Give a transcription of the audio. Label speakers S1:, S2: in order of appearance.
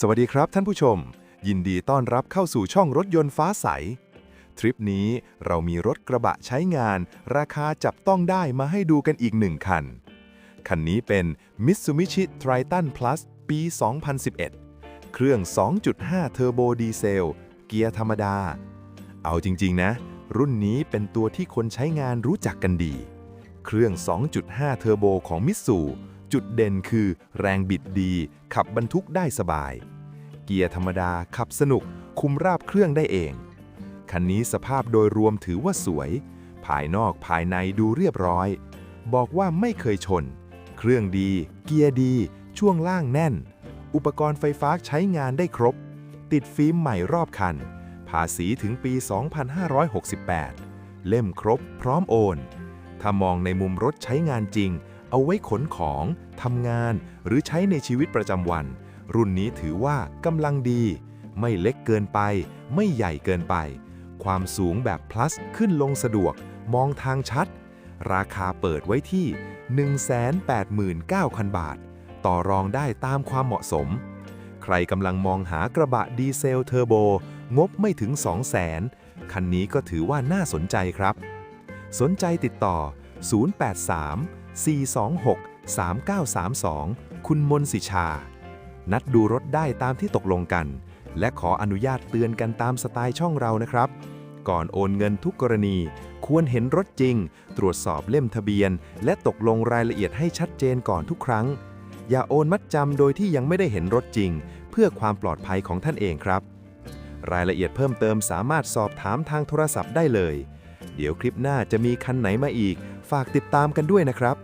S1: สวัสดีครับท่านผู้ชม ยินดีต้อนรับเข้าสู่ช่องรถยนต์ฟ้าใส ทริปนี้เรามีรถกระบะใช้งาน ราคาจับต้องได้มาให้ดูกันอีกหนึ่งคัน คันนี้เป็น Mitsubishi Triton Plus ปี 2011 เครื่อง 2.5 เทอร์โบดีเซล เกียร์ธรรมดา เอาจริงๆนะ รุ่นนี้เป็นตัวที่คนใช้งานรู้จักกันดี เครื่อง 2.5 เทอร์โบของมิตซู จุดเด่นคือแรงบิดดี ขับบรรทุกได้สบาย เกียร์ธรรมดาขับสนุก คุมราบเครื่องได้เอง คันนี้สภาพโดยรวมถือว่าสวย ภายนอกภายในดูเรียบร้อย บอกว่าไม่เคยชน เครื่องดี เกียร์ดี ช่วงล่างแน่น อุปกรณ์ไฟฟ้าใช้งานได้ครบ ติดฟิล์มใหม่รอบคัน ภาษีถึงปี 2568 เล่มครบพร้อมโอน ถ้ามองในมุมรถใช้งานจริง เอาไว้ขนของทำงาน หรือใช้ในชีวิตประจำวัน รุ่นนี้ถือว่ากำลังดี ไม่เล็กเกินไป ไม่ใหญ่เกินไป ความสูงแบบ plus ขึ้นลงสะดวก มองทางชัด ราคาเปิดไว้ที่ 189,000 บาท ต่อรองได้ตามความเหมาะสม ใครกำลังมองหากระบะดีเซลเทอร์โบ งบไม่ถึง 200,000 คันนี้ก็ถือว่าน่าสนใจครับ สนใจติดต่อ 083 426 3932 คุณมนสิชา นัดดูรถได้ตามที่ตกลงกัน และขออนุญาตเตือนกันตามสไตล์ช่องเรานะครับ ก่อนโอนเงินทุกกรณี ควรเห็นรถจริง ตรวจสอบเล่มทะเบียน และตกลงรายละเอียดให้ชัดเจนก่อนทุกครั้ง อย่าโอนมัดจำโดยที่ยังไม่ได้เห็นรถจริง เพื่อความปลอดภัยของท่านเองครับ รายละเอียดเพิ่มเติมสามารถสอบถามทางโทรศัพท์ได้เลย เดี๋ยวคลิปหน้าจะมีคันไหนมาอีก ฝากติดตามกันด้วยนะครับ